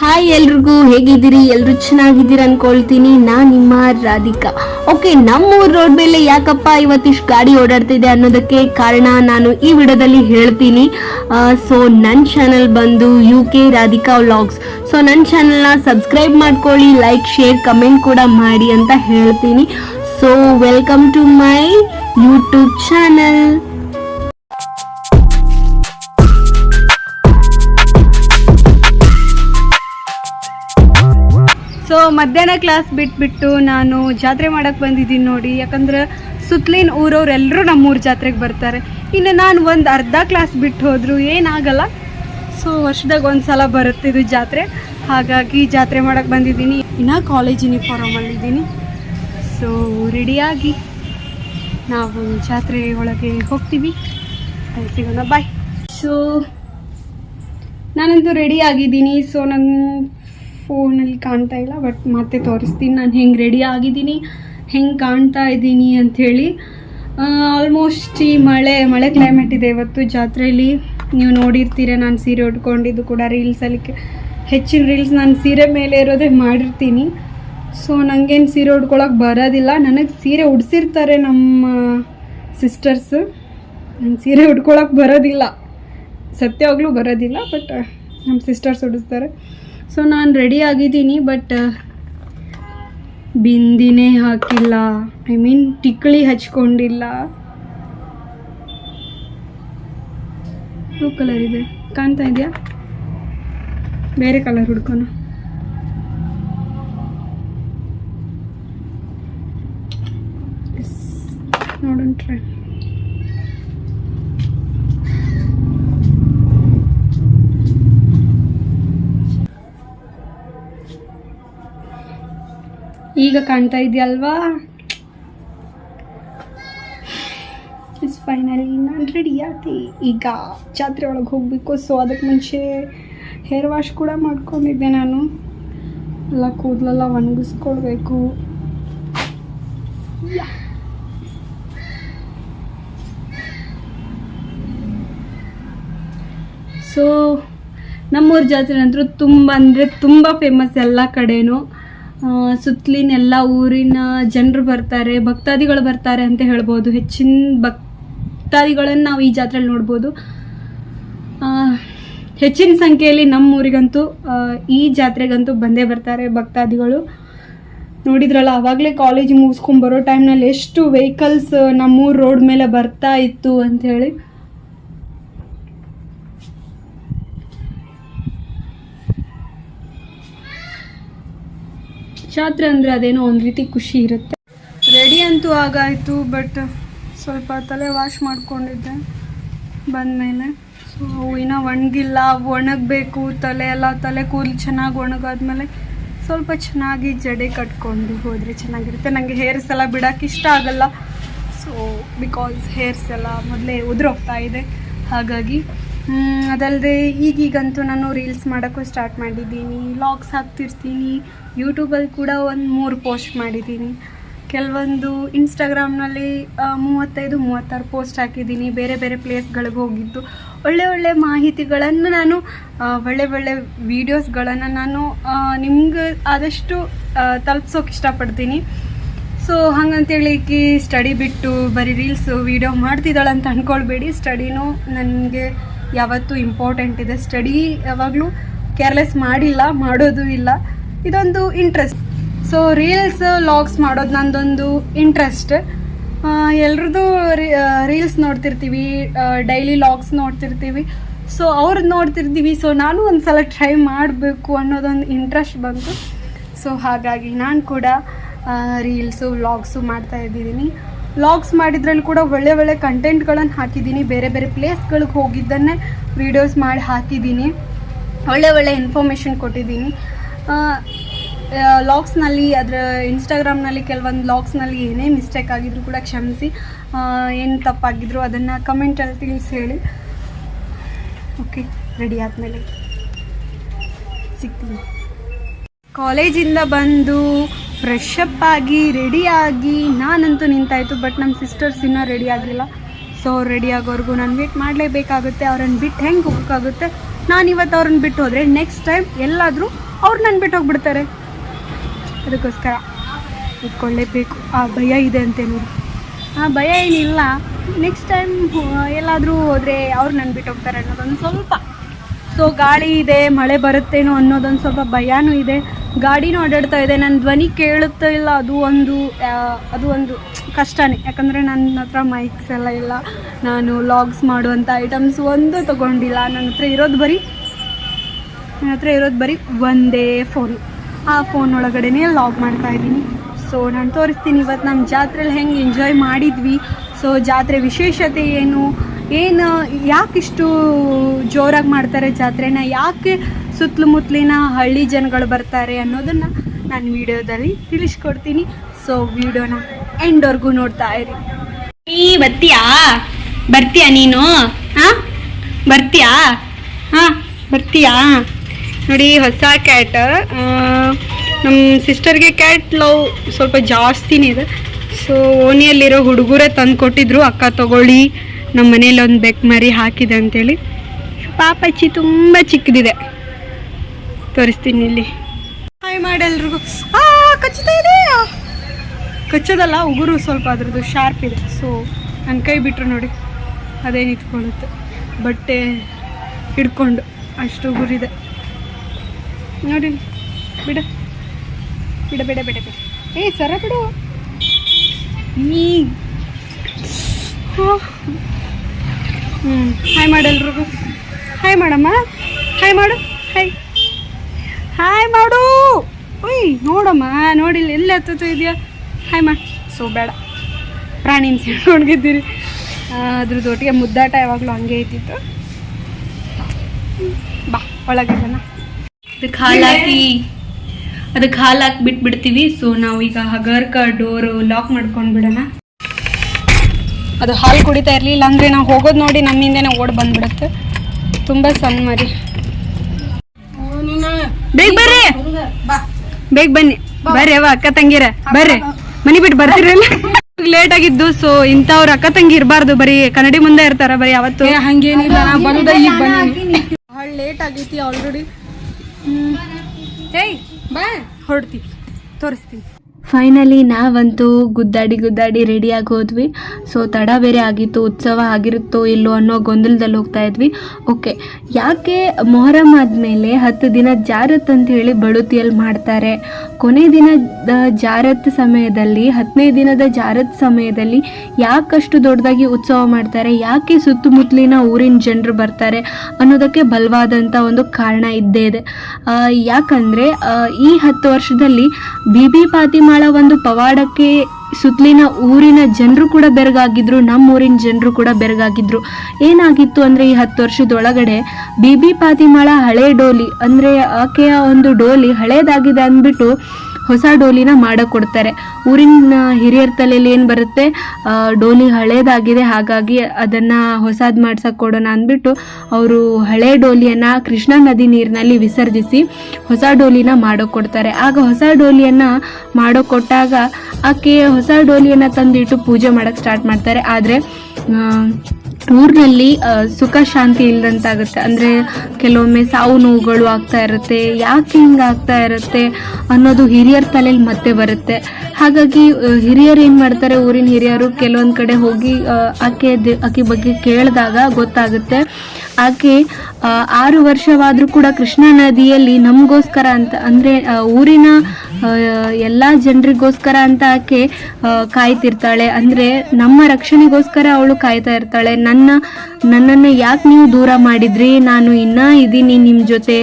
Hi ಎಲ್ರಿಗೂ, ಹೇಗಿದ್ದೀರಿ? ಎಲ್ಲರೂ ಚೆನ್ನಾಗಿದ್ದೀರಿ ಅನ್ಕೊಳ್ತೀನಿ. ನಾ ನಿಮ್ಮ ರಾಧಿಕಾ. ಓಕೆ ನಮ್ಮೂರು ರೋಡ್ ಮೇಲೆ ಯಾಕಪ್ಪ ಇವತ್ತಿಷ್ಟು ಗಾಡಿ ಓಡಾಡ್ತಿದೆ ಅನ್ನೋದಕ್ಕೆ ಕಾರಣ ನಾನು ಈ ವಿಡಿಯೋದಲ್ಲಿ ಹೇಳ್ತೀನಿ. ಸೊ ನನ್ನ ಚಾನಲ್ ಬಂದು U K Radhika vlogs so ನನ್ನ ಚಾನಲ್ನ ಸಬ್ಸ್ಕ್ರೈಬ್ ಮಾಡ್ಕೊಳ್ಳಿ ಲೈಕ್ ಶೇರ್ ಕಮೆಂಟ್ ಕೂಡ ಮಾಡಿ ಅಂತ ಹೇಳ್ತೀನಿ. So welcome to my YouTube channel ಮಧ್ಯಾಹ್ನ ಕ್ಲಾಸ್ ಬಿಟ್ಬಿಟ್ಟು ನಾನು ಜಾತ್ರೆ ಮಾಡೋಕ್ಕೆ ಬಂದಿದ್ದೀನಿ ನೋಡಿ. ಯಾಕಂದ್ರೆ ಸುತ್ತಲಿನ ಊರವರೆಲ್ಲರೂ ನಮ್ಮ ಊರು ಜಾತ್ರೆಗೆ ಬರ್ತಾರೆ. ಇನ್ನು ನಾನು ಒಂದು ಅರ್ಧ ಕ್ಲಾಸ್ ಬಿಟ್ಟು ಹೋದರೂ ಏನಾಗಲ್ಲ. ಸೊ ವರ್ಷದಾಗ ಒಂದು ಸಲ ಬರುತ್ತೆ ಇದು ಜಾತ್ರೆ. ಹಾಗಾಗಿ ಜಾತ್ರೆ ಮಾಡಕ್ಕೆ ಬಂದಿದ್ದೀನಿ. ಇನ್ನು ಕಾಲೇಜ್ ಯೂನಿಫಾರ್ಮಲ್ಲಿದ್ದೀನಿ ಸೊ ರೆಡಿಯಾಗಿ ನಾವು ಜಾತ್ರೆ ಒಳಗೆ ಹೋಗ್ತೀವಿ. ಸಿಗೋಣ. ಬಾಯ್ ಸೊ ನಾನಂತೂ ರೆಡಿ ಆಗಿದ್ದೀನಿ. ಸೊ ನನ್ನ ಫೋನಲ್ಲಿ ಕಾಣ್ತಾ ಇಲ್ಲ ಬಟ್ ಮತ್ತೆ ತೋರಿಸ್ತೀನಿ. ನಾನು ಹೆಂಗೆ ರೆಡಿ ಆಗಿದ್ದೀನಿ, ಹೆಂಗೆ ಕಾಣ್ತಾ ಇದ್ದೀನಿ ಅಂಥೇಳಿ. ಆಲ್ಮೋಸ್ಟ್ ಈ ಮಳೆ ಮಳೆ ಕ್ಲೈಮೇಟ್ ಇದೆ ಇವತ್ತು ಜಾತ್ರೆಯಲ್ಲಿ ನೀವು ನೋಡಿರ್ತೀರ, ನಾನು ಸೀರೆ ಉಟ್ಕೊಂಡಿದ್ದು ಕೂಡ ರೀಲ್ಸಲ್ಲಿ ಹೆಚ್ಚಿನ ರೀಲ್ಸ್ ನಾನು ಸೀರೆ ಮೇಲೆ ಇರೋದೇ ಮಾಡಿರ್ತೀನಿ. ಸೊ ನನಗೇನು ಸೀರೆ ಉಟ್ಕೊಳಕ್ಕೆ ಬರೋದಿಲ್ಲ. ನನಗೆ ಸೀರೆ ಉಡ್ಸಿರ್ತಾರೆ ನಮ್ಮ ಸಿಸ್ಟರ್ಸ್ ನಂಗೆ ಸೀರೆ ಉಟ್ಕೊಳಕ್ಕೆ ಬರೋದಿಲ್ಲ. ಸತ್ಯವಾಗ್ಲೂ ಬರೋದಿಲ್ಲ ಬಟ್ ನಮ್ಮ ಸಿಸ್ಟರ್ಸ್ ಉಡಿಸ್ತಾರೆ. ಸೊ ನಾನು ರೆಡಿ ಆಗಿದ್ದೀನಿ ಬಟ್ ಬಿಂದಿನೇ ಹಾಕಿಲ್ಲ. ಐ ಮೀನ್ ಟಿಕ್ಳಿ ಹಚ್ಕೊಂಡಿಲ್ಲ. ಬ್ಲೂ ಕಲರ್ ಇದೆ. ಕಾಣ್ತಾ ಇದೆಯಾ? ಬೇರೆ ಕಲರ್ ಹುಡ್ಕೋಣ. ನೋಡೋಣ ಟ್ರೈ ಈಗ ಕಾಣ್ತಾ ಇದೆಯಲ್ವಾ? ಇಸ್ ಫೈನಲಿ ನಾನು ರೆಡಿ ಆಗಿ ಈಗ ಜಾತ್ರೆ ಒಳಗೆ ಹೋಗಬೇಕು ಸೊ ಅದಕ್ಕೆ ಮುಂಚೆ ಹೇರ್ ವಾಶ್ ಕೂಡ ಮಾಡ್ಕೊಂಡಿದ್ದೆ ನಾನು. ಎಲ್ಲ ಕೂದಲೆಲ್ಲ ಒಣಗಿಸ್ಕೊಳ್ಬೇಕು. ಸೊ ನಮ್ಮೂರ ಜಾತ್ರೆ ಅಂತೂ ತುಂಬ ಅಂದರೆ ತುಂಬ ಫೇಮಸ್ ಎಲ್ಲ ಕಡೆನೂ. ಸುತ್ತಲಿನ ಎಲ್ಲ ಊರಿನ ಜನರು ಬರ್ತಾರೆ, ಭಕ್ತಾದಿಗಳು ಬರ್ತಾರೆ ಅಂತ ಹೇಳ್ಬೋದು. ಹೆಚ್ಚಿನ ಭಕ್ತಾದಿಗಳನ್ನು ನಾವು ಈ ಜಾತ್ರೆಯಲ್ಲಿ ನೋಡ್ಬೋದು. ಹೆಚ್ಚಿನ ಸಂಖ್ಯೆಯಲ್ಲಿ ನಮ್ಮ ಊರಿಗಂತೂ ಈ ಜಾತ್ರೆಗಂತೂ ಬಂದೇ ಬರ್ತಾರೆ ಭಕ್ತಾದಿಗಳು. ನೋಡಿದ್ರಲ್ಲ ಆವಾಗಲೇ ಕಾಲೇಜ್ ಮುಗಿಸ್ಕೊಂಡು ಬರೋ ಟೈಮ್ನಲ್ಲಿ ಎಷ್ಟು ವೆಹಿಕಲ್ಸ್ ನಮ್ಮೂರು ರೋಡ್ ಮೇಲೆ ಬರ್ತಾ ಇತ್ತು ಅಂತ ಜಾತ್ರೆ ಅಂದರೆ ಅದೇನೋ ಒಂದು ರೀತಿ ಖುಷಿ ಇರುತ್ತೆ. ರೆಡಿ ಅಂತೂ ಆಗಾಯಿತು ಬಟ್ ಸ್ವಲ್ಪ ತಲೆ ವಾಶ್ ಮಾಡ್ಕೊಂಡಿದ್ದೆ. ಬಂದಮೇಲೆ ಸೊ ಇನ್ನೂ ಒಣಗಿಲ್ಲ, ಒಣಗಬೇಕು, ತಲೆ ಎಲ್ಲ ತಲೆ ಕೂದಲು ಚೆನ್ನಾಗಿ ಒಣಗಾದ್ಮೇಲೆ ಸ್ವಲ್ಪ ಚೆನ್ನಾಗಿ ಜಡೆ ಕಟ್ಕೊಂಡು ಹೋದರೆ ಚೆನ್ನಾಗಿರುತ್ತೆ. ನನಗೆ ಹೇರ್ಸ್ ಎಲ್ಲ ಬಿಡೋಕೆ ಇಷ್ಟ ಆಗಲ್ಲ. ಸೊ ಬಿಕಾಸ್ ಹೇರ್ಸ್ ಎಲ್ಲ ಮೊದಲೇ ಉದುರೋಗ್ತಾ ಇದೆ, ಹಾಗಾಗಿ ಅದಲ್ಲದೆ ಈಗೀಗಂತೂ ನಾನು ರೀಲ್ಸ್ ಮಾಡೋಕ್ಕೂ ಸ್ಟಾರ್ಟ್ ಮಾಡಿದ್ದೀನಿ ಲಾಗ್ಸ್ ಹಾಕ್ತಿರ್ತೀನಿ, ಯೂಟ್ಯೂಬಲ್ಲಿ ಕೂಡ ಒಂದು ಮೂರು ಪೋಸ್ಟ್ ಮಾಡಿದ್ದೀನಿ. ಕೆಲವೊಂದು ಇನ್ಸ್ಟಾಗ್ರಾಮ್ನಲ್ಲಿ ಮೂವತ್ತೈದು, ಮೂವತ್ತಾರು ಪೋಸ್ಟ್ ಹಾಕಿದ್ದೀನಿ, ಬೇರೆ ಬೇರೆ ಪ್ಲೇಸ್ಗಳಿಗೆ ಹೋಗಿದ್ದು. ಒಳ್ಳೆ ಒಳ್ಳೆ ಮಾಹಿತಿಗಳನ್ನು ನಾನು ಒಳ್ಳೆ ಒಳ್ಳೆ ವೀಡಿಯೋಸ್ಗಳನ್ನು ನಾನು ನಿಮ್ಗೆ ಆದಷ್ಟು ತಲುಪ್ಸೋಕೆ ಇಷ್ಟಪಡ್ತೀನಿ. ಸೊ ಹಂಗಂತೇಳಿ ಈಕಿ ಸ್ಟಡಿ ಬಿಟ್ಟು ಬರೀ ರೀಲ್ಸು ವೀಡಿಯೋ ಮಾಡ್ತಿದ್ದಾಳೆ ಅಂತ ಅಂದ್ಕೊಳ್ಬೇಡಿ ಸ್ಟಡಿನೂ ನನಗೆ ಯಾವತ್ತೂ ಇಂಪಾರ್ಟೆಂಟ್ ಇದೆ. ಸ್ಟಡಿ ಯಾವಾಗಲೂ ಕೇರ್ಲೆಸ್ ಮಾಡಿಲ್ಲ, ಮಾಡೋದು ಇಲ್ಲ. ಇದೊಂದು ಇಂಟ್ರೆಸ್ಟ್ ಸೊ ರೀಲ್ಸ್ ಲಾಗ್ಸ್ ಮಾಡೋದು ನಂದೊಂದು ಇಂಟ್ರೆಸ್ಟ್ ಎಲ್ರದ್ದು ರೀಲ್ಸ್ ನೋಡ್ತಿರ್ತೀವಿ ಡೈಲಿ ಲಾಗ್ಸ್ ನೋಡ್ತಿರ್ತೀವಿ. ಸೊ ಅವ್ರದ್ದು ನೋಡ್ತಿರ್ತೀವಿ. ಸೊ ನಾನು ಒಂದು ಸಲ ಟ್ರೈ ಮಾಡಬೇಕು ಅನ್ನೋದೊಂದು ಇಂಟ್ರೆಸ್ಟ್ ಬಂತು. ಸೊ ಹಾಗಾಗಿ ನಾನು ಕೂಡ ರೀಲ್ಸು ವ್ಲಾಗ್ಸು ಮಾಡ್ತಾ ಇದ್ದಿದ್ದೀನಿ ವ್ಲಾಗ್ಸ್ ಮಾಡಿದ್ರಲ್ಲಿ ಕೂಡ ಒಳ್ಳೆ ಒಳ್ಳೆ ಕಂಟೆಂಟ್ಗಳನ್ನು ಹಾಕಿದ್ದೀನಿ ಬೇರೆ ಬೇರೆ ಪ್ಲೇಸ್ಗಳಿಗೆ ಹೋಗಿದ್ದನ್ನೇ ವೀಡಿಯೋಸ್ ಮಾಡಿ ಹಾಕಿದ್ದೀನಿ ಒಳ್ಳೆ ಒಳ್ಳೆ ಇನ್ಫಾರ್ಮೇಷನ್ ಕೊಟ್ಟಿದ್ದೀನಿ ಲಾಗ್ಸ್ನಲ್ಲಿ ಅದರ ಇನ್ಸ್ಟಾಗ್ರಾಮ್ನಲ್ಲಿ ಕೆಲವೊಂದು ಲಾಗ್ಸ್ನಲ್ಲಿ ಏನೇ ಮಿಸ್ಟೇಕ್ ಆಗಿದ್ರು ಕೂಡ ಕ್ಷಮಿಸಿ. ಏನು ತಪ್ಪಾಗಿದ್ರು ಅದನ್ನು ಕಮೆಂಟಲ್ಲಿ ತಿಳಿಸಿ ಹೇಳಿ ಓಕೆ ರೆಡಿ ಆದಮೇಲೆ. ಸಿಗ್ತೀನಿ. ಕಾಲೇಜಿಂದ ಬಂದು ಫ್ರೆಶ್ ಅಪ್ ಆಗಿ ರೆಡಿಯಾಗಿ ನಾನಂತೂ ನಿಂತಾಯಿತು ಬಟ್ ನಮ್ಮ ಸಿಸ್ಟರ್ಸ್ ಇನ್ನೂ ರೆಡಿ ಆಗಿಲ್ಲ ಸೊ ರೆಡಿ ಆಗೋವರೆಗೂ ನಾನು ವೇಟ್ ಮಾಡಲೇಬೇಕಾಗುತ್ತೆ ಅವ್ರನ್ನ ಬಿಟ್ಟು ಹೆಂಗೆ ಹೋಗೋಕ್ಕಾಗುತ್ತೆ ನಾನು ಇವತ್ತು ಅವ್ರನ್ನ ಬಿಟ್ಟು ಹೋದರೆ ನೆಕ್ಸ್ಟ್ ಟೈಮ್ ಎಲ್ಲಾದರೂ ಅವ್ರು ನನ್ನ ಬಿಟ್ಟು ಹೋಗ್ಬಿಡ್ತಾರೆ. ಅದಕ್ಕೋಸ್ಕರ ಇಟ್ಕೊಳ್ಳೇಬೇಕು ಆ ಭಯ ಇದೆ ಅಂತ ನೋಡಿ. ಆ ಭಯ ಏನಿಲ್ಲ. ನೆಕ್ಸ್ಟ್ ಟೈಮ್ ಎಲ್ಲಾದರೂ ಹೋದರೆ ಅವ್ರು ನನ್ನ ಬಿಟ್ಟು ಹೋಗ್ತಾರೆ ಅನ್ನೋದೊಂದು ಸ್ವಲ್ಪ ಸೊ ಗಾಳಿ ಇದೆ, ಮಳೆ ಬರುತ್ತೇನೋ ಅನ್ನೋದೊಂದು ಸ್ವಲ್ಪ ಭಯನೂ ಇದೆ. ಗಾಡಿನೂ ಓಡಾಡ್ತಾ ಇದೆ. ನನ್ನ ಧ್ವನಿ ಕೇಳುತ್ತಾ ಇಲ್ಲ. ಅದು ಒಂದು ಅದು ಒಂದು ಕಷ್ಟನೇ. ಯಾಕಂದರೆ ನನ್ನ ಹತ್ರ ಮೈಕ್ಸ್ ಎಲ್ಲ ಇಲ್ಲ. ನಾನು ಲಾಗ್ಸ್ ಮಾಡುವಂಥ ಐಟಮ್ಸ್ ಒಂದು ತೊಗೊಂಡಿಲ್ಲ. ನನ್ನ ಹತ್ರ ಇರೋದು ಬರೀ ನನ್ನ ಹತ್ರ ಇರೋದು ಬರೀ ಒಂದೇ ಫೋನು ಆ ಫೋನ್ ಒಳಗಡೆನೇ ಲಾಗ್ ಮಾಡ್ತಾ ಇದ್ದೀನಿ. ಸೊ ನಾನು ತೋರಿಸ್ತೀನಿ. ಇವತ್ತು ನಮ್ಮ ಜಾತ್ರೆಲಿ ಹೆಂಗೆ ಎಂಜಾಯ್ ಮಾಡಿದ್ವಿ. ಸೊ ಜಾತ್ರೆ ವಿಶೇಷತೆ ಏನು? ಏನು ಯಾಕಿಷ್ಟು ಜೋರಾಗಿ ಮಾಡ್ತಾರೆ ಜಾತ್ರೆನ? ಯಾಕೆ ಸುತ್ತಮುತ್ತಲಿನ ಹಳ್ಳಿ ಜನಗಳು ಬರ್ತಾರೆ ಅನ್ನೋದನ್ನು ನಾನು ವಿಡಿಯೋದಲ್ಲಿ ತಿಳಿಸ್ಕೊಡ್ತೀನಿ. ಸೊ ವಿಡಿಯೋನ ಎಂಡ್ವರೆಗೂ ನೋಡ್ತಾ ಇರಿ. ನೀ ಬರ್ತೀಯಾ? ಬರ್ತೀಯಾ ನೀನು? ಹಾಂ? ಬರ್ತೀಯಾ? ಹಾಂ, ಬರ್ತೀಯಾ? ನೋಡಿ, ಹೊಸ ಕ್ಯಾಟ್ ನಮ್ಮ ಸಿಸ್ಟರ್ಗೆ ಕ್ಯಾಟ್ ಲವ್ ಸ್ವಲ್ಪ ಜಾಸ್ತಿನೇ ಇದೆ. ಸೊ ಓಣಿಯಲ್ಲಿರೋ ಹುಡುಗರೇ ತಂದು ಕೊಟ್ಟಿದ್ರು ಅಕ್ಕ ತಗೊಳ್ಳಿ. ನಮ್ಮ ಮನೇಲಿ ಒಂದು ಬೆಕ್ ಮರಿ ಹಾಕಿದೆ ಅಂತೇಳಿ. ಪಾಪಚ್ಚಿ ತುಂಬ ಚಿಕ್ಕದಿದೆ. ತೋರಿಸ್ತೀನಿ ಇಲ್ಲಿ. ಹಾಯ್ ಮಾಡಿ ಎಲ್ರಿಗೂ ಆ, ಕಚ್ಚುತ್ತಾ ಇದೆ? ಕಚ್ಚೋದಲ್ಲ, ಉಗುರು ಸ್ವಲ್ಪ ಅದ್ರದ್ದು ಶಾರ್ಪ್ ಇದೆ. ಸೊ ನನ್ನ ಕೈ ಬಿಟ್ಟರು ನೋಡಿ ಅದೇ ನಿಂತ್ಕೊಳ್ಳುತ್ತೆ ಬಟ್ಟೆ ಹಿಡ್ಕೊಂಡು ಅಷ್ಟು ಉಗುರಿದೆ. ನೋಡಿ, ಬಿಡ. ಬಿಡ ಬಿಡ ಬಿಡ ಬಿಡ. ಏ, ಸರ ಬಿಡು. ಈ ಹ್ಞೂ ಹಾಯ್ ಮಾಡು ಎಲ್ರಿಗೂ ಹಾಯ್ ಮಾಡಮ್ಮ ಹಾಯ್ ಮಾಡು. ಹಾಯ್ ಹಾಯ್ ಮಾಡು. ಉಯ್, ನೋಡಮ್ಮ, ನೋಡಿಲ್ಲ, ಎಲ್ಲಿ ಹತ್ತತ್ತು ಇದೆಯಾ ಹಾಯ್ ಮಾಡಿ ಸೊ ಬೇಡ. ಪ್ರಾಣಿ ಹಿಂಸೆ ನೋಡ್ಗಿದ್ದೀರಿ ಅದ್ರದ್ದು ಒಟ್ಟಿಗೆ ಮುದ್ದಾಟ ಯಾವಾಗಲೂ ಹಂಗೆ ಇದ್ದಿತ್ತು. ಬಾ, ಒಳಗೆ ಅದಕ್ಕೆ ಹಾಲು ಹಾಕಿ. ಅದಕ್ಕೆ ಹಾಲು ಹಾಕಿ ಬಿಟ್ಬಿಡ್ತೀವಿ. ಸೊ ನಾವೀಗ ಹಗರ್ಕ ಡೋರು ಲಾಕ್ ಮಾಡ್ಕೊಂಡು ಬಿಡೋಣ ಅದು ಹಾಲು ಕುಡಿತಾ ಇರಲಿಲ್ಲ ಅಂದರೆ ನಾವು ಹೋಗೋದು ನೋಡಿ ನಮ್ಮಿಂದನೇ ಓಡ್ ಬಂದ್ಬಿಡುತ್ತೆ. ತುಂಬ ಸಣ್ಣ ಮರಿ. ಬೇಗ ಬರ್ರಿ. ಬೇಗ ಬನ್ನಿ. ಬರ್ರಿ ಅವ ಅಕ್ಕ ತಂಗಿರ. ಬರ್ರಿ. ಮನಿ ಬಿಟ್ಟು ಬರ್ತಿರಲ್ಲ? ಲೇಟ್ ಆಗಿದ್ದು ಸೊ ಇಂಥವ್ರ ಅಕ್ಕ ತಂಗಿ ಇರಬಾರ್ದು. ಬರೀ ಕನ್ನಡಿ ಮುಂದೆ ಇರ್ತಾರ ಬರೀ ಅವತ್ತು. ಹಂಗೇನಿಲ್ಲ ನಾ ಬಂದ ಈಗ ಬನ್ನಿ. ಬಹಳ ಲೇಟ್ ಆಗೈತಿ ಆಲ್ರೆಡಿ ಬಾ ಹೊರಡ್ತೀವಿ ತೋರಿಸ್ತೀನಿ. ಫೈನಲಿ ನಾವಂತೂ ಗುದ್ದಾಡಿ ಗುದ್ದಾಡಿ ರೆಡಿಯಾಗಿ ಹೋದ್ವಿ. ಸೊ ತಡ ಬೇರೆ ಆಗಿತ್ತು, ಉತ್ಸವ ಆಗಿರುತ್ತೋ ಇಲ್ಲೋ ಅನ್ನೋ ಗೊಂದಲದಲ್ಲಿ ಹೋಗ್ತಾ ಇದ್ವಿ. ಓಕೆ ಯಾಕೆ ಮೊಹರಂ ಆದಮೇಲೆ ಹತ್ತು ದಿನ ಜಾರತ್ ಅಂತ ಹೇಳಿ ಬಳುತಿಯಲ್ಲಿ ಮಾಡ್ತಾರೆ? ಕೊನೆ ದಿನದ ಜಾರತ್ ಸಮಯದಲ್ಲಿ, ಹತ್ತನೇ ದಿನದ ಜಾರತ್ ಸಮಯದಲ್ಲಿ ಯಾಕಷ್ಟು ದೊಡ್ಡದಾಗಿ ಉತ್ಸವ ಮಾಡ್ತಾರೆ? ಯಾಕೆ ಸುತ್ತಮುತ್ತಲಿನ ಊರಿನ ಜನರು ಬರ್ತಾರೆ ಅನ್ನೋದಕ್ಕೆ ಬಲವಾದಂಥ ಒಂದು ಕಾರಣ ಇದ್ದೇ ಇದೆ. ಯಾಕಂದರೆ ಈ ಹತ್ತು ವರ್ಷದಲ್ಲಿ ಬಿ ಬಿ ಪಾತಿಮಾಳ ಒಂದು ಪವಾಡಕ್ಕೆ ಸುತ್ತಲಿನ ಊರಿನ ಜನರು ಕೂಡ ಬೆರಗಾಗಿದ್ರು ನಮ್ಮ ಊರಿನ ಜನರು ಕೂಡ ಬೆರಗಾಗಿದ್ರು. ಏನಾಗಿತ್ತು ಅಂದ್ರೆ ಈ ಹತ್ತು ವರ್ಷದೊಳಗಡೆ ಬಿ ಬಿ ಪಾತಿಮಾಳ ಹಳೆ ಡೋಲಿ, ಅಂದ್ರೆ ಆಕೆಯ ಒಂದು ಡೋಲಿ ಹಳೇದಾಗಿದೆ ಅಂದ್ಬಿಟ್ಟು ಹೊಸ ಡೋಲಿನ ಮಾಡಕೊಡ್ತಾರೆ. ಊರಿನ ಹಿರಿಯರ ತಲೆಯಲ್ಲಿ ಏನು ಬರುತ್ತೆ? ಡೋಲಿ ಹಳೇದಾಗಿದೆ, ಹಾಗಾಗಿ ಅದನ್ನು ಹೊಸದು ಮಾಡ್ಸೋಕ್ಕೆ ಕೊಡೋಣ ಅಂದ್ಬಿಟ್ಟು ಅವರು ಹಳೆ ಡೋಲಿಯನ್ನು ಕೃಷ್ಣಾ ನದಿ ನೀರಿನಲ್ಲಿ ವಿಸರ್ಜಿಸಿ ಹೊಸ ಡೋಲಿನ ಮಾಡೋಕೊಡ್ತಾರೆ. ಆಗ ಹೊಸ ಡೋಲಿಯನ್ನು ಮಾಡೋಕೊಟ್ಟಾಗ ಆಕೆ ಹೊಸ ಡೋಲಿಯನ್ನು ತಂದಿಟ್ಟು ಪೂಜೆ ಮಾಡೋಕ್ಕೆ ಸ್ಟಾರ್ಟ್ ಮಾಡ್ತಾರೆ. ಆದ್ರೆ ಊರಿನಲ್ಲಿ ಸುಖ ಶಾಂತಿ ಇಲ್ಲದಂತಾಗುತ್ತೆ ಅಂದರೆ ಕೆಲವೊಮ್ಮೆ ಸಾವು ನೋವುಗಳು ಆಗ್ತಾ ಇರುತ್ತೆ. ಯಾಕೆ ಹಿಂಗೆ ಆಗ್ತಾ ಇರುತ್ತೆ ಅನ್ನೋದು ಹಿರಿಯರ ತಲೆಯಲ್ಲಿ ಮತ್ತೆ ಬರುತ್ತೆ. ಹಾಗಾಗಿ ಹಿರಿಯರು ಏನು ಮಾಡ್ತಾರೆ, ಊರಿನ ಹಿರಿಯರು ಕೆಲವೊಂದು ಕಡೆ ಹೋಗಿ ಆಕೆ ಆಕೆ ಬಗ್ಗೆ ಕೇಳಿದಾಗ ಗೊತ್ತಾಗುತ್ತೆ. ಆಕೆ ಆರು ವರ್ಷವಾದರೂ ಕೂಡ ಕೃಷ್ಣಾ ನದಿಯಲ್ಲಿ ನಮಗೋಸ್ಕರ ಅಂತ, ಅಂದರೆ ಊರಿನ ಎಲ್ಲ ಜನರಿಗೋಸ್ಕರ ಅಂತ ಆಕೆ ಕಾಯ್ತಿರ್ತಾಳೆ. ಅಂದರೆ, ನಮ್ಮ ರಕ್ಷಣೆಗೋಸ್ಕರ ಅವಳು ಕಾಯ್ತಾ ಇರ್ತಾಳೆ. ನನ್ನ, ನನ್ನನ್ನು ಯಾಕೆ ನೀವು ದೂರ ಮಾಡಿದ್ರಿ? ನಾನು ಇನ್ನೂ ಇದ್ದೀನಿ ನಿಮ್ಮ ಜೊತೆ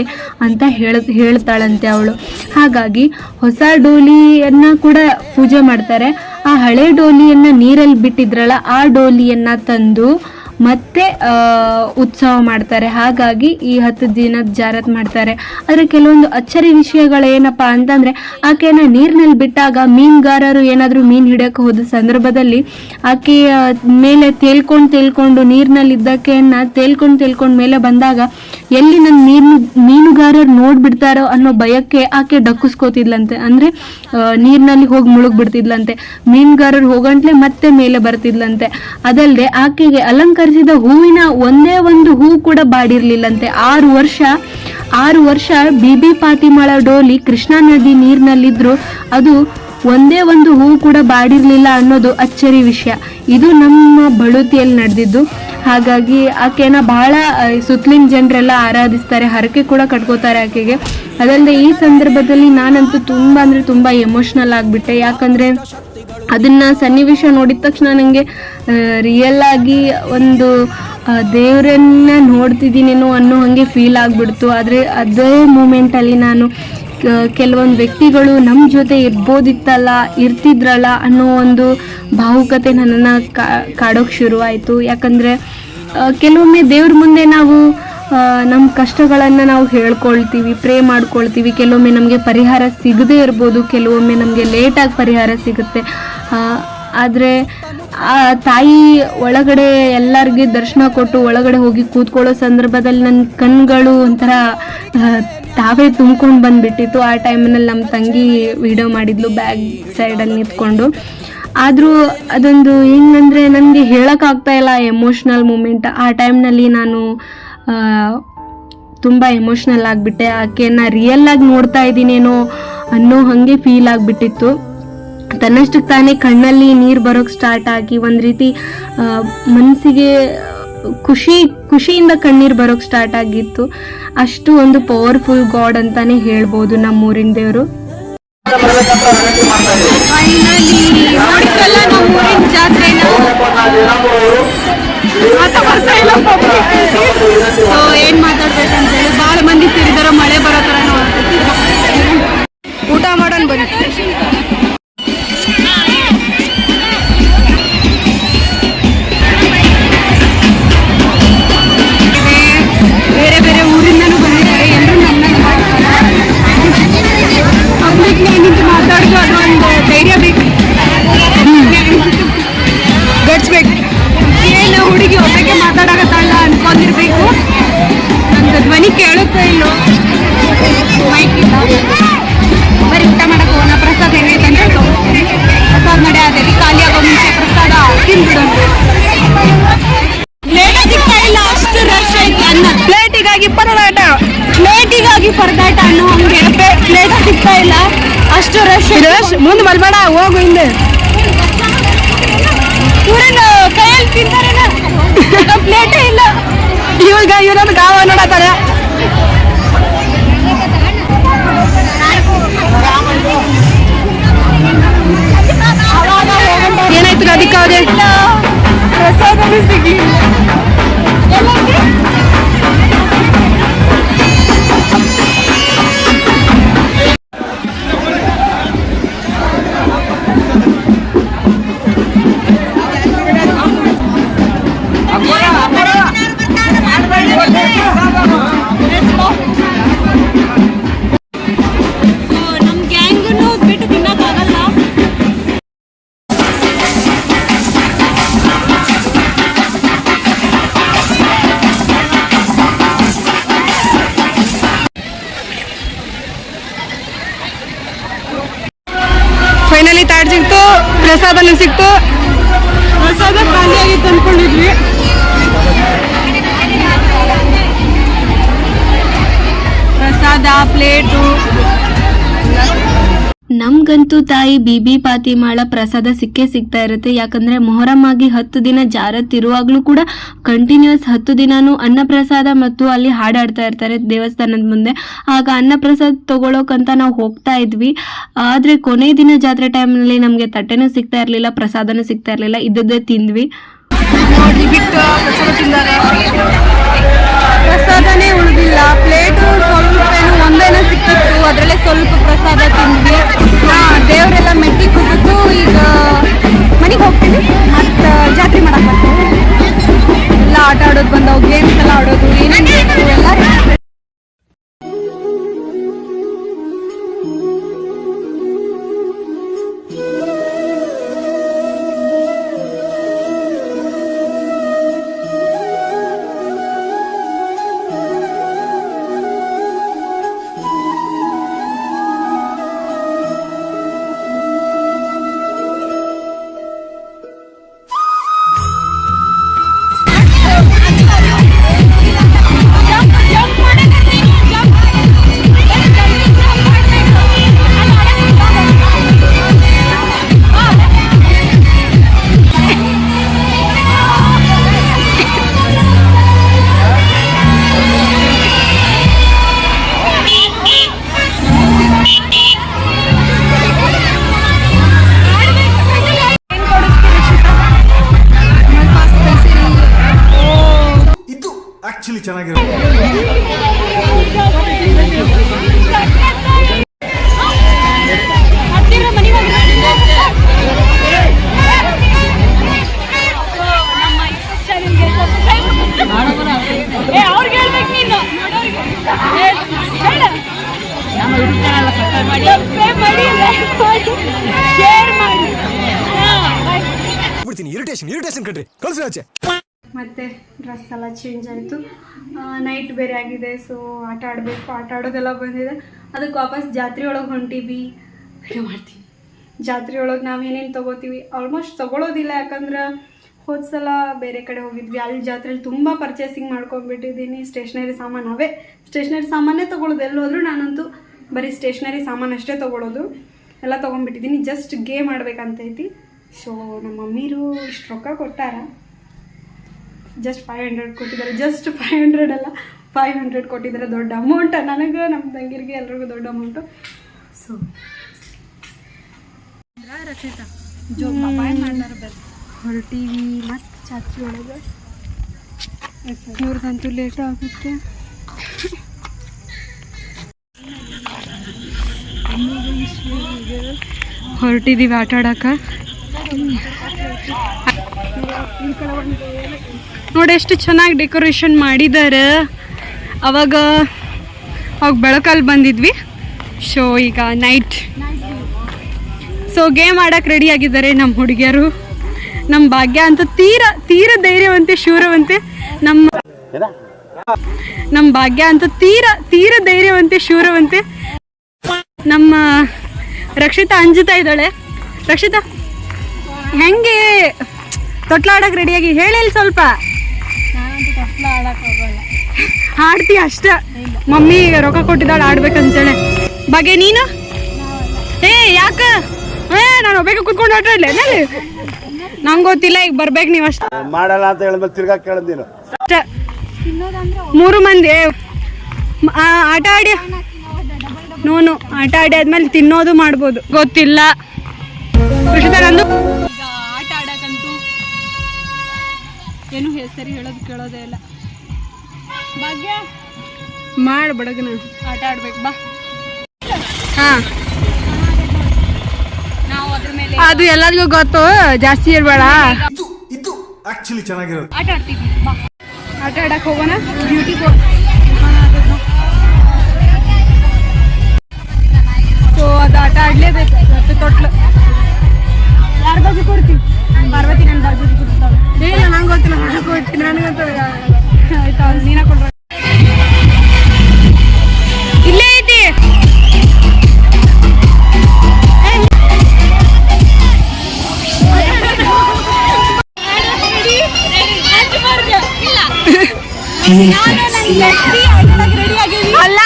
ಅಂತ ಹೇಳ, ಹೇಳ್ತಾಳಂತೆ ಅವಳು. ಹಾಗಾಗಿ, ಹೊಸ ಡೋಲಿಯನ್ನು ಕೂಡ ಪೂಜೆ ಮಾಡ್ತಾರೆ. ಆ ಹಳೆ ಡೋಲಿಯನ್ನು ನೀರಲ್ಲಿ ಬಿಟ್ಟಿದ್ರಲ್ಲ, ಆ ಡೋಲಿಯನ್ನು ತಂದು ಮತ್ತೆ ಉತ್ಸವ ಮಾಡ್ತಾರೆ. ಹಾಗಾಗಿ ಈ ಹತ್ತು ದಿನದ ಜಾರತ್ ಮಾಡ್ತಾರೆ. ಆದರೆ ಕೆಲವೊಂದು ಅಚ್ಚರಿ ವಿಷಯಗಳು ಏನಪ್ಪ ಅಂತಂದ್ರೆ, ಆಕೆಯನ್ನ ನೀರಿನಲ್ಲಿ ಬಿಟ್ಟಾಗ ಮೀನುಗಾರರು ಏನಾದರೂ ಮೀನು ಹಿಡಿಯಕ್ಕೆ ಹೋದ ಸಂದರ್ಭದಲ್ಲಿ ಆಕೆಯ ಮೇಲೆ ತೇಲ್ಕೊಂಡು ತೇಲ್ಕೊಂಡು ನೀರಿನಲ್ಲಿ ಇದ್ದಕ್ಕೆಯನ್ನ ತೇಲ್ಕೊಂಡು ತೇಲ್ಕೊಂಡು ಮೇಲೆ ಬಂದಾಗ ಎಲ್ಲಿ ನನ್ನ ಮೀನು, ಮೀನುಗಾರರು ನೋಡಿಬಿಡ್ತಾರೋ ಅನ್ನೋ ಭಯಕ್ಕೆ ಆಕೆ ಡಕ್ಕಿಸ್ಕೋತಿದ್ಲಂತೆ. ಅಂದ್ರೆ ನೀರಿನಲ್ಲಿ ಹೋಗಿ ಮುಳುಗ್ಬಿಡ್ತಿದ್ಲಂತೆ. ಮೀನುಗಾರರು ಹೋಗಂಟ್ಲೆ ಮತ್ತೆ ಮೇಲೆ ಬರ್ತಿದ್ಲಂತೆ. ಅದಲ್ಲದೆ ಆಕೆಗೆ ಅಲಂಕರಿಸಿದ ಹೂವಿನ ಒಂದೇ ಒಂದು ಹೂ ಕೂಡ ಬಾಡಿರ್ಲಿಲ್ಲಂತೆ. ಆರು ವರ್ಷ ಆರು ವರ್ಷ ಬಿಬಿ ಪಾತಿಮಳ ಡೋಲಿ ಕೃಷ್ಣಾ ನದಿ ನೀರಿನಲ್ಲಿದ್ರು. ಅದು ಒಂದೇ ಒಂದು ಹೂವು ಕೂಡ ಬಾಡಿರ್ಲಿಲ್ಲ ಅನ್ನೋದು ಅಚ್ಚರಿ ವಿಷಯ. ಇದು ನಮ್ಮ ಬಳುತಿಯಲ್ಲಿ ನಡೆದಿದ್ದು. ಹಾಗಾಗಿ ಆಕೆನ ಬಹಳ ಸುತ್ತಲಿನ ಜನರೆಲ್ಲ ಆರಾಧಿಸ್ತಾರೆ, ಹರಕೆ ಕೂಡ ಕಟ್ಕೋತಾರೆ ಆಕೆಗೆ. ಅದಲ್ಲದೆ ಈ ಸಂದರ್ಭದಲ್ಲಿ ನಾನಂತೂ ತುಂಬ ಅಂದರೆ ತುಂಬ ಎಮೋಷ್ನಲ್ ಆಗಿಬಿಟ್ಟೆ. ಯಾಕಂದರೆ ಅದನ್ನ ಸನ್ನಿವೇಶ ನೋಡಿದ ತಕ್ಷಣ ನನಗೆ ರಿಯಲ್ ಆಗಿ ಒಂದು ದೇವರನ್ನ ನೋಡ್ತಿದ್ದೀನೇನೋ ಅನ್ನೋ ಹಾಗೆ ಫೀಲ್ ಆಗಿಬಿಡ್ತು. ಆದರೆ ಅದೇ ಮೂಮೆಂಟಲ್ಲಿ ನಾನು ಕೆಲವೊಂದು ವ್ಯಕ್ತಿಗಳು ನಮ್ಮ ಜೊತೆ ಇರ್ಬೋದಿತ್ತಲ್ಲ, ಇರ್ತಿದ್ರಲ್ಲ ಅನ್ನೋ ಒಂದು ಭಾವುಕತೆ ನನ್ನನ್ನು ಕಾಡೋಕ್ಕೆ ಶುರುವಾಯಿತು. ಯಾಕಂದರೆ ಕೆಲವೊಮ್ಮೆ ದೇವ್ರ ಮುಂದೆ ನಾವು ನಮ್ಮ ಕಷ್ಟಗಳನ್ನು ನಾವು ಹೇಳ್ಕೊಳ್ತೀವಿ, ಪ್ರೇ ಮಾಡ್ಕೊಳ್ತೀವಿ. ಕೆಲವೊಮ್ಮೆ ನಮಗೆ ಪರಿಹಾರ ಸಿಗದೇ ಇರ್ಬೋದು, ಕೆಲವೊಮ್ಮೆ ನಮಗೆ ಲೇಟಾಗಿ ಪರಿಹಾರ ಸಿಗುತ್ತೆ. ಆದರೆ, ಆ ತಾಯಿ ಒಳಗಡೆ ಎಲ್ಲರಿಗೆ ದರ್ಶನ ಕೊಟ್ಟು ಒಳಗಡೆ ಹೋಗಿ ಕೂತ್ಕೊಳ್ಳೋ ಸಂದರ್ಭದಲ್ಲಿ ನನ್ನ ಕಣ್ಗಳು ಒಂಥರ ತಾವೇ ತುಂಬ್ಕೊಂಡು ಬಂದ್ಬಿಟ್ಟಿತ್ತು. ಆ ಟೈಮ್ನಲ್ಲಿ ನಮ್ಮ ತಂಗಿ ವಿಡಿಯೋ ಮಾಡಿದ್ಲು ಬ್ಯಾಗ್ ಸೈಡಲ್ಲಿ ನಿಂತ್ಕೊಂಡು. ಆದರೂ ಅದೊಂದು ಹೆಂಗಂದರೆ ನನಗೆ ಹೇಳೋಕ್ಕಾಗ್ತಾ ಇಲ್ಲ ಎಮೋಷ್ನಲ್ ಮೂಮೆಂಟ್. ಆ ಟೈಮ್ನಲ್ಲಿ ನಾನು ತುಂಬ ಎಮೋಷ್ನಲ್ ಆಗಿಬಿಟ್ಟೆ. ಆಕೆನ ರಿಯಲ್ ಆಗಿ ನೋಡ್ತಾ ಇದ್ದೀನೇನೋ ಅನ್ನೋ ಹಾಗೆ ಫೀಲ್ ಆಗಿಬಿಟ್ಟಿತ್ತು. ತನ್ನಷ್ಟಕ್ಕೆ ತಾನೇ ಕಣ್ಣಲ್ಲಿ ನೀರು ಬರೋಕ್ಕೆ ಸ್ಟಾರ್ಟ್ ಆಗಿ ಒಂದು ರೀತಿ ಮನಸ್ಸಿಗೆ ಖುಷಿ, ಖುಷಿಯಿಂದ ಕಣ್ಣೀರು ಬರೋಕ್ ಸ್ಟಾರ್ಟ್ ಆಗಿತ್ತು. ಅಷ್ಟು ಒಂದು ಪವರ್ಫುಲ್ ಗಾಡ್ ಅಂತಾನೆ ಹೇಳ್ಬೋದು ನಮ್ಮೂರಿನ ದೇವರು. ಏನ್ ಮಾತಾಡ್ಬೇಕಂತ ಹೇಳಿ ಭಾಳ ಮಂದಿ ಸೇರಿದಾರ, ಮಳೆ ಬರೋ ತರ ಊಟ ಮಾಡೋಣ ಬನ್ನಿ. ಹೋಗು ಹಿಂದೆ. ಕೈಯಲ್ಲಿ ತಿಂತಾರೇನ ಪ್ಲೇಟೇ ಇಲ್ಲ. ಇವಾಗ ಇವ್ರೊಂದು ಗಾವ ನೋಡತ್ತಾರೆ. ಏನಾಯ್ತು ಅದಕ್ಕೆ ಅವ್ರೆ? ನಮ್ಗಂತೂ ತಾಯಿ ಬಿಬಿ ಪಾತಿಮಾಳ ಪ್ರಸಾದ ಸಿಕ್ಕೇ ಸಿಗ್ತಾ ಇರುತ್ತೆ. ಯಾಕಂದ್ರೆ ಮೊಹರಂ ಆಗಿ ಹತ್ತು ದಿನ ಜಾರತ್ತಿರುವಾಗ್ಲೂ ಕೂಡ ಕಂಟಿನ್ಯೂಸ್ ಹತ್ತು ದಿನಾನು ಅನ್ನಪ್ರಸಾದ ಮತ್ತು ಅಲ್ಲಿ ಹಾಡಾಡ್ತಾ ಇರ್ತಾರೆ ದೇವಸ್ಥಾನದ ಮುಂದೆ. ಆಗ ಅನ್ನಪ್ರಸಾದ ತಗೊಳೋಕಂತ ನಾವು ಹೋಗ್ತಾ ಇದ್ವಿ. ಆದ್ರೆ ಕೊನೆ ದಿನ ಜಾತ್ರೆ ಟೈಮ್ನಲ್ಲಿ ನಮಗೆ ತಟ್ಟೆನೂ ಸಿಗ್ತಾ ಇರಲಿಲ್ಲ, ಪ್ರಸಾದನೂ ಸಿಗ್ತಾ ಇರಲಿಲ್ಲ. ಇದ್ದದ್ದೇ ತಿಂದ್ವಿ. ಪ್ರಸಾದನೇ ಉಳಿದಿಲ್ಲ. ಪ್ಲೇಟು ಸ್ವಲ್ಪ ಏನು ಒಂದೇನೋ ಸಿಕ್ಕಿತ್ತು. ಅದರಲ್ಲೇ ಸ್ವಲ್ಪ ಪ್ರಸಾದ ತಿಂದ್ವಿ. ದೇವರೆಲ್ಲ ಮೆಟ್ಟಿ ಕುದ್ದು ಈಗ ಮನೆಗೆ ಹೋಗ್ತೀವಿ. ಮತ್ತು ಜಾತ್ರೆ ಬರ್ತೀವಿ. ಎಲ್ಲ ಆಟ ಆಡೋದು ಬಂದವು ಗೇಮ್ಸ್ ಎಲ್ಲ ಆಡೋದು, ಏನೇನು ಎಲ್ಲ. ಆಚೆ. ಮತ್ತು ಡ್ರೆಸ್ ಎಲ್ಲ ಚೇಂಜ್ ಆಯಿತು. ನೈಟ್ ಬೇರೆ ಆಗಿದೆ ಸೊ ಆಟ ಆಡಬೇಕು, ಆಟ ಆಡೋದೆಲ್ಲ ಬಂದಿದೆ. ಅದಕ್ಕೆ ವಾಪಸ್ ಜಾತ್ರೆ ಒಳಗೆ ಹೊಂಟೀವಿ. ಮಾಡ್ತೀವಿ. ಜಾತ್ರೆ ಒಳಗೆ ನಾವು ಏನೇನು ತೊಗೋತೀವಿ? ಆಲ್ಮೋಸ್ಟ್ ತೊಗೊಳೋದಿಲ್ಲ, ಯಾಕಂದ್ರೆ ಹೋದ ಸಲ ಬೇರೆ ಕಡೆ ಹೋಗಿದ್ವಿ. ಅಲ್ಲಿ ಜಾತ್ರೆಯಲ್ಲಿ ತುಂಬ ಪರ್ಚೇಸಿಂಗ್ ಮಾಡ್ಕೊಂಡ್ಬಿಟ್ಟಿದ್ದೀನಿ. ಸ್ಟೇಷ್ನರಿ ಸಾಮಾನು ಅವೇ. ಸ್ಟೇಷ್ನರಿ ಸಾಮಾನೇ ತೊಗೊಳೋದು. ಎಲ್ಲಿ ಹೋದರೂ ನಾನಂತೂ ಬರೀ ಸ್ಟೇಷ್ನರಿ ಸಾಮಾನು ಅಷ್ಟೇ ತೊಗೊಳೋದು. ಎಲ್ಲ ತೊಗೊಂಡ್ಬಿಟ್ಟಿದ್ದೀನಿ. ಜಸ್ಟ್ ಗೇಮ್ ಆಡ್ಬೇಕಂತೈತಿ ಸೊ ನಮ್ಮ ಮಮ್ಮಿರು ಇಷ್ಟು ರೊಕ್ಕ ಕೊಟ್ಟಾರ. ಜಸ್ಟ್ ಫೈವ್ ಹಂಡ್ರೆಡ್ ಕೊಟ್ಟಿದ್ದಾರೆ. ಜಸ್ಟ್ ಫೈವ್ ಹಂಡ್ರೆಡ್ ಅಲ್ಲ ಫೈವ್ ಹಂಡ್ರೆಡ್ ಕೊಟ್ಟಿದ್ದಾರೆ. ದೊಡ್ಡ ಅಮೌಂಟ ನನಗೆ ನಮ್ಮ ತಂಗಿರಿಗೆ ಎಲ್ರಿಗೂ ದೊಡ್ಡ ಅಮೌಂಟು ಸೊ ರಕ್ಷಿತಾ ಹೊರಟೀವಿ ಮತ್ತು ಚಾಚಿ ಒಳಗೆ. ಇವ್ರದಂತೂ ಲೇಟ್ ಆಗುತ್ತೆ. ಹೊರಟಿದ್ದೀವಿ ಆಟ ಆಡಕ್ಕೆ ನೋಡಿ ಎಷ್ಟು ಚೆನ್ನಾಗಿ ಡೆಕೋರೇಷನ್ ಮಾಡಿದ್ದಾರೆ. ಅವಾಗ ಅವಾಗ ಬೆಳಕಲ್ಲಿ ಬಂದಿದ್ವಿ. ಸೊ ಈಗ ನೈಟ್ ಸೊ ಗೇಮ್ ಆಡಕ್ಕೆ ರೆಡಿ ಆಗಿದ್ದಾರೆ ನಮ್ಮ ಹುಡುಗಿಯರು. ನಮ್ಮ ಭಾಗ್ಯ ಅಂತ ತೀರ ತೀರ ಧೈರ್ಯವಂತೆ, ಶೂರವಂತೆ ನಮ್ಮ ನಮ್ಮ ಭಾಗ್ಯ ಅಂತ ತೀರ ತೀರ ಧೈರ್ಯವಂತೆ, ಶೂರವಂತೆ ನಮ್ಮ ರಕ್ಷಿತಾ ಅಂಜುತ್ತಾ ಇದ್ದಾಳೆ. ರಕ್ಷಿತಾ, ಹೆಂಗೆ? ತೊಟ್ಲಾಡಕ್ಕೆ ರೆಡಿಯಾಗಿ ಹೇಳಿ ಸ್ವಲ್ಪ. ಹಾಡ್ತಿ ಅಷ್ಟ. ಮಮ್ಮಿ ರೊಕ್ಕ ಕೊಟ್ಟಿದ್ದಾಳೆ ಆಡ್ಬೇಕಂತೇಳಿ. ಬಗೆ ನೀನು? ಏ ಯಾಕ? ಏ ನಾನು ಒಬ್ಬ ಕುತ್ಕೊಂಡು ಆಟ ಇಲ್ಲ ನಲ್ಲಿ ನಂಗೆ ಗೊತ್ತಿಲ್ಲ ಈಗ ಬರ್ಬೇಕು ನೀವು ಅಷ್ಟ. ಮಾಡಲ್ಲ ಅಂತ ಹೇಳಿದ್ಮೇಲೆ ತಿರ್ಗಾ ಕೇಳದ್ ನೀನು. ಅಷ್ಟ. ಮೂರು ಮಂದಿ ಆಟ ಆಡಿ. ನೋನು ಆಟ ಆಡಿ ಆದ್ಮೇಲೆ ತಿನ್ನೋದು ಮಾಡ್ಬೋದು. ಗೊತ್ತಿಲ್ಲ. ಆಟ ಆಡಕ್ಕಂತೂ ಏನು ಹೆಸರು ಹೇಳೋದು ಕೇಳೋದೇ ಇಲ್ಲ. ಭಾಗ್ಯ. ಮಾಡು ಬಡಗನ. ಆಟ ಆಡ್ಬೇಕು ಬಾ. ಹಾ. ನಾವು ಅದ್ರ ಮೇಲೆ ಅದು ಎಲ್ಲರಿಗೂ ಗೊತ್ತು ಜಾಸ್ತಿ ಇರ್ಬೇಡ ಇದು ಇದು ಆಕ್ಚುಲಿ ಚೆನ್ನಾಗಿರೋದು. ಆಟ ಆಡ್ತೀವಿ ಬಾ. ಆಟ ಆಡಕ್ಕೆ ಹೋಗೋಣ? ಬ್ಯೂಟಿ ಸೊ ಅದು ಆಟ ಆಡ್ಲೇಬೇಕು ಮತ್ತೆ ತೊಟ್ಲು. ಯಾರ ಬಾಜು ಕೊಡ್ತೀವಿ ಪಾರ್ವತಿ ನನ್ನ ಬಾಜು ಕೊಡ್ತಾವೆ ಇಲ್ಲ ನಂಗೆ ಗೊತ್ತಿಲ್ಲ ನನಗೆ ಕೊಡ್ತೀನಿ ನನಗಂತ ಆಯ್ತಾ ನೀನ ಕೊಡ್ರ ಇಲ್ಲೇ ಐತಿ ಅಲ್ಲ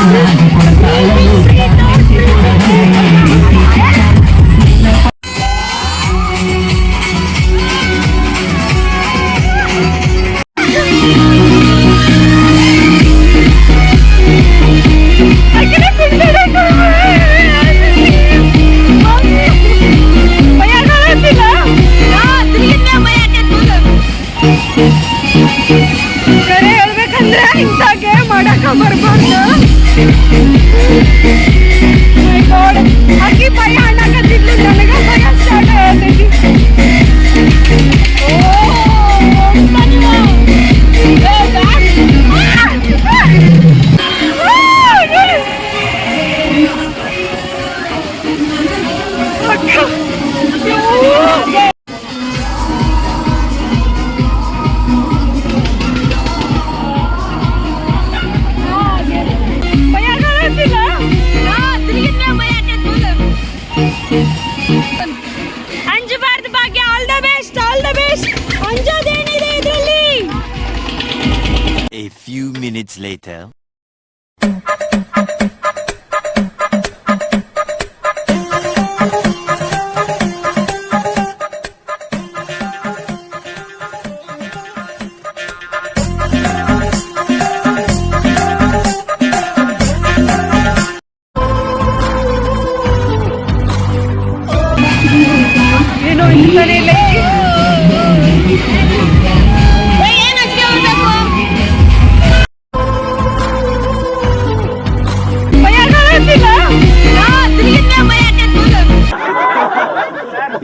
Obrigado.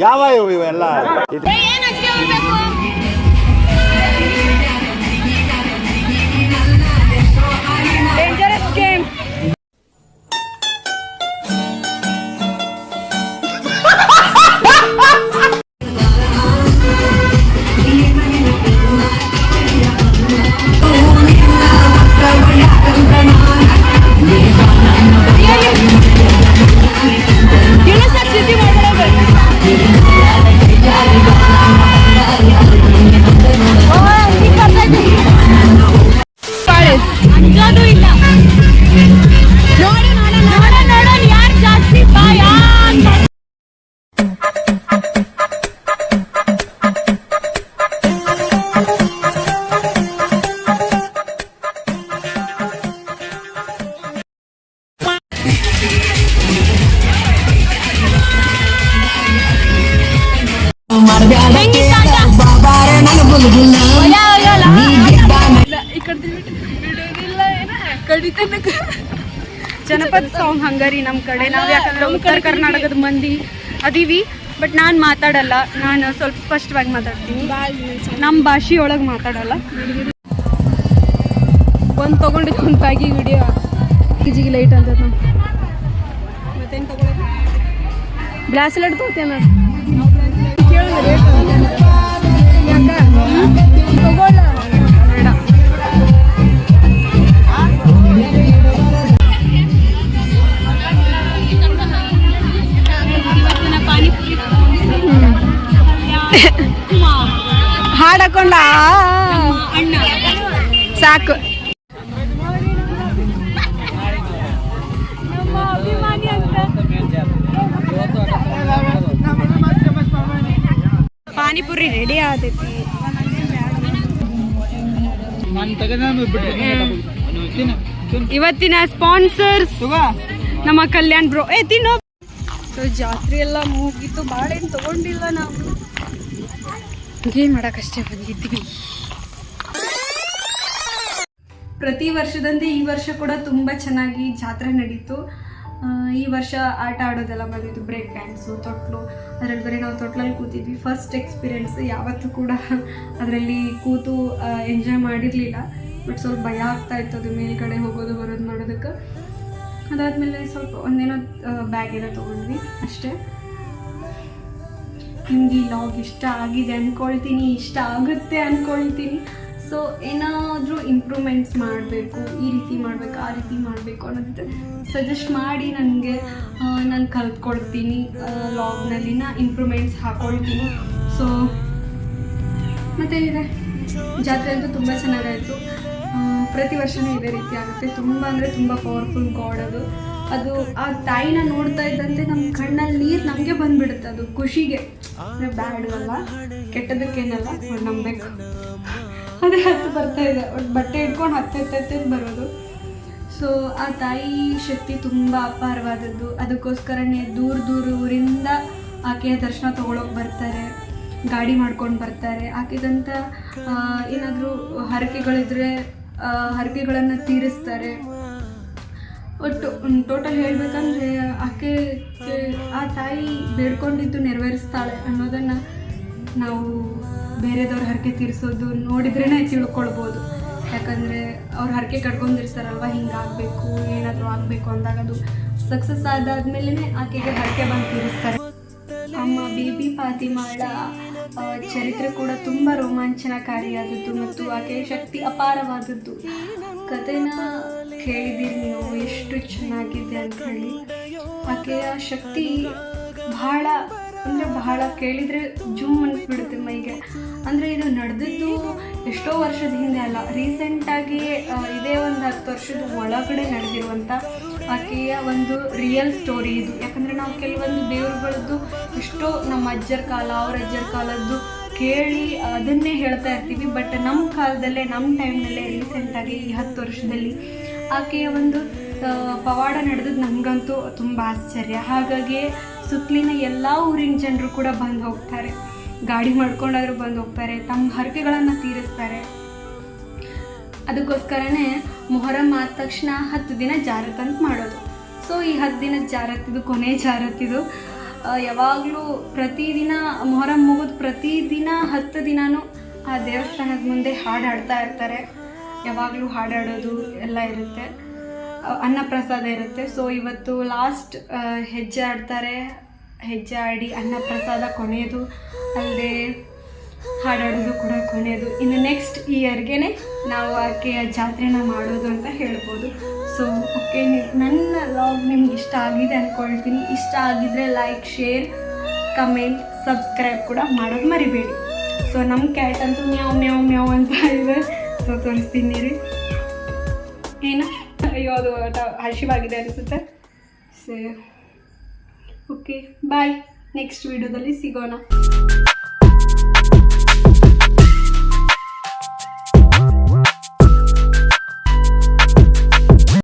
ಯಾವ ಇವು ಇವೆಲ್ಲ ಹಂಗರಿ ನಮ್ಮ ಕಡೆ. ನಾವು ಯಾಕಂದ್ರೆ ಉತ್ತರ ಕರ್ನಾಟಕದ ಮಂದಿ ಅದೀವಿ. ಬಟ್ ನಾನು ಮಾತಾಡಲ್ಲ. ನಾನು ಸ್ವಲ್ಪ ಸ್ಪಷ್ಟವಾಗಿ ಮಾತಾಡ್ತೀನಿ. ನಮ್ಮ ಭಾಷೆಯೊಳಗೆ ಮಾತಾಡಲ್ಲ. ಒಂದು ತೊಗೊಂಡಿದ್ದು ಒಂದು ಪ್ಯಾಗಿ ವಿಡಿಯೋ. ಕಿಜಿಗೆ ಲೈಟ್ ಅಂತ ಮತ್ತೇನು ತಗೊಳ್ಳೋದು ಬ್ಲಾಸ್ಲೆಟ್ ತಗೋತೇನೆ ತಗೊಳ್ಳ ಹಾಕೊಂಡ ಸಾಕು. ಪಾನಿಪುರಿ ರೆಡಿ ಆತೈತಿ ಇವತ್ತಿನ ಸ್ಪಾನ್ಸರ್ಸ್ ನಮ್ಮ ಕಲ್ಯಾಣ್ ಬ್ರೋ ಏ ತಿನ್ನೋ. ಸೊ ಜಾತ್ರೆ ಎಲ್ಲ ಮುಗಿತು. ಬಾಳೆನ್ ತಗೊಂಡಿಲ್ಲ ನಾವು. ಗೇಮ್ ಮಾಡಕ್ಕಷ್ಟೇ ಬಂದಿದ್ವಿ ಪ್ರತಿ ವರ್ಷದಂತೆ ಈ ವರ್ಷ ಕೂಡ ತುಂಬ ಚೆನ್ನಾಗಿ ಜಾತ್ರೆ ನಡೀತು. ಈ ವರ್ಷ ಆಟ ಆಡೋದೆಲ್ಲ ಬಂದಿತ್ತು ಬ್ರೇಕ್ ಡ್ಯಾನ್ಸು ತೊಟ್ಲು. ಅದರಲ್ಲಿ ಬರೀ ನಾವು ತೊಟ್ಲಲ್ಲಿ ಕೂತಿದ್ವಿ. ಫಸ್ಟ್ ಎಕ್ಸ್ಪೀರಿಯೆನ್ಸ್ ಯಾವತ್ತೂ ಕೂಡ ಅದರಲ್ಲಿ ಕೂತು ಎಂಜಾಯ್ ಮಾಡಿರಲಿಲ್ಲ. ಬಟ್ ಸ್ವಲ್ಪ ಭಯ ಆಗ್ತಾ ಇತ್ತು ಅದು ಮೇಲ್ಗಡೆ ಹೋಗೋದು, ಬರೋದು ಮಾಡೋದಕ್ಕೆ ಅದಾದಮೇಲೆ ಸ್ವಲ್ಪ ಒಂದೇನೋ ಬ್ಯಾಗ್ ಏನೋ ತೊಗೊಂಡ್ವಿ ಅಷ್ಟೇ. ನಿಮ್ಗೆ ಈ ಲಾಗ್ ಇಷ್ಟ ಆಗಿದೆ ಅಂದ್ಕೊಳ್ತೀನಿ ಇಷ್ಟ ಆಗುತ್ತೆ ಅಂದ್ಕೊಳ್ತೀನಿ ಸೊ ಏನಾದರೂ ಇಂಪ್ರೂವ್ಮೆಂಟ್ಸ್ ಮಾಡಬೇಕು, ಈ ರೀತಿ ಮಾಡಬೇಕು, ಆ ರೀತಿ ಮಾಡಬೇಕು ಅನ್ನೋದು ಸಜೆಸ್ಟ್ ಮಾಡಿ ನನಗೆ ನಾನು ಕಲ್ತ್ಕೊಳ್ತೀನಿ ಲಾಗ್ನಲ್ಲಿ ನಾ ಇಂಪ್ರೂವ್ಮೆಂಟ್ಸ್ ಹಾಕ್ಕೊಳ್ತೀನಿ ಸೊ ಮತ್ತೇನಿದೆ ಜಾತ್ರೆ ಅಂತೂ ತುಂಬ ಚೆನ್ನಾಗಾಯಿತು. ಪ್ರತಿ ವರ್ಷವೂ ಇದೇ ರೀತಿ ಆಗುತ್ತೆ. ತುಂಬ ಅಂದರೆ ತುಂಬ ಪವರ್ಫುಲ್ ಗಾಡ್ ಅದು. ಅದು ಆ ತಾಯಿನ ನೋಡ್ತಾ ಇದ್ದಂತೆ ನಮ್ಮ ಕಣ್ಣಲ್ಲಿ ನೀರು ನಮಗೆ ಬಂದ್ಬಿಡುತ್ತೆ. ಅದು ಖುಷಿಗೆ. ಬ್ಯಾಡ್ ಅಲ್ಲ ಕೆಟ್ಟದಕ್ಕೇನಲ್ಲ? ನಂಬೇಕು ಅದೇ ಹತ್ತು ಬರ್ತಾ ಇದೆ. ಒಟ್ಟು ಬಟ್ಟೆ ಇಟ್ಕೊಂಡು ಹತ್ತು ಹತ್ತು ಬರೋದು. ಸೊ ಆ ತಾಯಿ ಶಕ್ತಿ ತುಂಬ ಅಪಾರವಾದದ್ದು. ಅದಕ್ಕೋಸ್ಕರನೇ ದೂರ ದೂರ ಊರಿಂದ ಆಕೆಯ ದರ್ಶನ ತಗೊಳ್ಳೋಕೆ ಬರ್ತಾರೆ. ಗಾಡಿ ಮಾಡ್ಕೊಂಡು ಬರ್ತಾರೆ. ಆಕೆದಂಥ ಏನಾದರೂ ಹರಕೆಗಳಿದ್ರೆ ಹರಕೆಗಳನ್ನು ತೀರಿಸ್ತಾರೆ. ಒಟ್ಟು ಟೋಟಲ್ ಹೇಳಬೇಕಂದ್ರೆ ಆಕೆ ಆ ತಾಯಿ ಬೇಡ್ಕೊಂಡಿದ್ದು ನೆರವೇರಿಸ್ತಾಳೆ ಅನ್ನೋದನ್ನ ನಾವು ಬೇರೆದವ್ರ ಹರಕೆ ತೀರಿಸೋದು ನೋಡಿದ್ರೇ ತಿಳ್ಕೊಳ್ಬೋದು. ಯಾಕಂದರೆ ಅವ್ರ ಹರಕೆ ಕಟ್ಕೊಂಡಿರ್ತಾರಲ್ವ, ಹಿಂಗಾಗಬೇಕು, ಏನಾದರೂ ಆಗಬೇಕು ಅಂದಾಗ ಅದು ಸಕ್ಸಸ್ ಆದಾದ್ಮೇಲೆ ಆಕೆಗೆ ಹರಕೆ ಬಂದು ತೀರಿಸ್ತಾರೆ. ಅಮ್ಮ ಬೇಬಿ ಫಾತಿಮಾಳ ಚರಿತ್ರೆ ಕೂಡ ತುಂಬ ರೋಮಾಂಚನಕಾರಿಯಾದದ್ದು ಮತ್ತು ಆಕೆಯ ಶಕ್ತಿ ಅಪಾರವಾದದ್ದು. ಕಥೆನ ಕೇಳಿದ್ದೀರಿ ನೀವು, ಎಷ್ಟು ಚೆನ್ನಾಗಿದೆ ಅಂತ ಹೇಳಿ. ಆಕೆಯ ಶಕ್ತಿ ಬಹಳ, ಅಂದರೆ ಬಹಳ ಕೇಳಿದರೆ ಜೂಮ್ ಅನಿಸ್ಬಿಡುತ್ತೆ ಮೈಗೆ. ಅಂದರೆ ಇದು ನಡೆದದ್ದು ಎಷ್ಟೋ ವರ್ಷದ ಹಿಂದೆ ಅಲ್ಲ ರೀಸೆಂಟಾಗಿ ಇದೇ ಒಂದು ಹತ್ತು ವರ್ಷದ ಒಳಗಡೆ ನಡೆದಿರುವಂಥ ಆಕೆಯ ಒಂದು ರಿಯಲ್ ಸ್ಟೋರಿ ಇದು. ಯಾಕಂದರೆ ನಾವು ಕೆಲವೊಂದು ದೇವರುಗಳದ್ದು ಎಷ್ಟೋ ನಮ್ಮ ಅಜ್ಜರ ಕಾಲ, ಅವ್ರ ಅಜ್ಜರ ಕಾಲದ್ದು ಕೇಳಿ ಅದನ್ನೇ ಹೇಳ್ತಾ ಇರ್ತೀವಿ. ಬಟ್ ನಮ್ಮ ಕಾಲದಲ್ಲೇ ನಮ್ಮ ಟೈಮ್ನಲ್ಲೇ ರೀಸೆಂಟಾಗಿ ಈ ಹತ್ತು ವರ್ಷದಲ್ಲಿ ಆಕೆಯ ಒಂದು ಪವಾಡ ನಡೆದದ್ದು ನಮಗಂತೂ ತುಂಬ ಆಶ್ಚರ್ಯ. ಹಾಗಾಗಿ ಸುತ್ತಲಿನ ಎಲ್ಲ ಊರಿನ ಜನರು ಕೂಡ ಬಂದು ಹೋಗ್ತಾರೆ. ಗಾಡಿ ಮಾಡ್ಕೊಂಡಾದ್ರೂ ಬಂದು ಹೋಗ್ತಾರೆ, ತಮ್ಮ ಹರಕೆಗಳನ್ನು ತೀರಿಸ್ತಾರೆ. ಅದಕ್ಕೋಸ್ಕರನೇ ಮೊಹರಂ ಆದ ತಕ್ಷಣ ಹತ್ತು ದಿನ ಜಾರತ್ ಅಂತ ಮಾಡೋದು. ಸೊ ಈ ಹತ್ತು ದಿನ ಜಾರತ್ತಿದು ಕೊನೆ ಜಾರತ್ತಿದು ಯಾವಾಗಲೂ ಪ್ರತಿದಿನ ಮೊಹರಂ ಮುಗಿದು ಪ್ರತಿದಿನ ಹತ್ತು ದಿನಾನು ಆ ದೇವಸ್ಥಾನದ ಮುಂದೆ ಹಾಡು ಹಾಡ್ತಾ ಇರ್ತಾರೆ. ಯಾವಾಗಲೂ ಹಾಡಾಡೋದು ಎಲ್ಲ ಇರುತ್ತೆ. ಅನ್ನಪ್ರಸಾದ ಅನ್ನ ಪ್ರಸಾದ ಇರುತ್ತೆ. ಸೊ ಇವತ್ತು ಲಾಸ್ಟ್ ಹೆಜ್ಜೆ ಆಡ್ತಾರೆ. ಹೆಜ್ಜೆ ಆಡಿ ಅನ್ನಪ್ರಸಾದ ಕೊನೆಯದು, ಅಲ್ಲದೆ ಹಾಡಾಡೋದು ಕೂಡ ಕೊನೆಯದು. ಇನ್ನು ನೆಕ್ಸ್ಟ್ ಇಯರ್ಗೆ ನಾವು ಆಕೆಯ ಜಾತ್ರೆನ ಮಾಡೋದು ಅಂತ ಹೇಳ್ಬೋದು. ಸೊ ಓಕೆ ನನ್ನ ಲಾಗ್ ನಿಮ್ಗೆ ಇಷ್ಟ ಆಗಿದೆ ಅಂದ್ಕೊಳ್ತೀನಿ ಇಷ್ಟ ಆಗಿದ್ರೆ ಲೈಕ್ ಶೇರ್ ಕಮೆಂಟ್ ಸಬ್ಸ್ಕ್ರೈಬ್ ಕೂಡ ಮಾಡೋದು ಮರಿಬೇಡಿ. ಸೊ ನಮ್ಮ ಕ್ಯಾಟ್ ಅಂತೂ ಮ್ಯಾವ್ ಮ್ಯಾವ್ ಮ್ಯಾವ್ ಅಂತ ಇದೆ. ಸೊ ತೋರಿಸ್ತೀನಿ ರೀ. ಏನು? ಅಯ್ಯೋ ಅದು ಹಸಿವಾಗಿದೆ ಅನಿಸುತ್ತೆ. ಸೇ ಓಕೆ ಬಾಯ್ ನೆಕ್ಸ್ಟ್ ವಿಡಿಯೋದಲ್ಲಿ ಸಿಗೋಣ.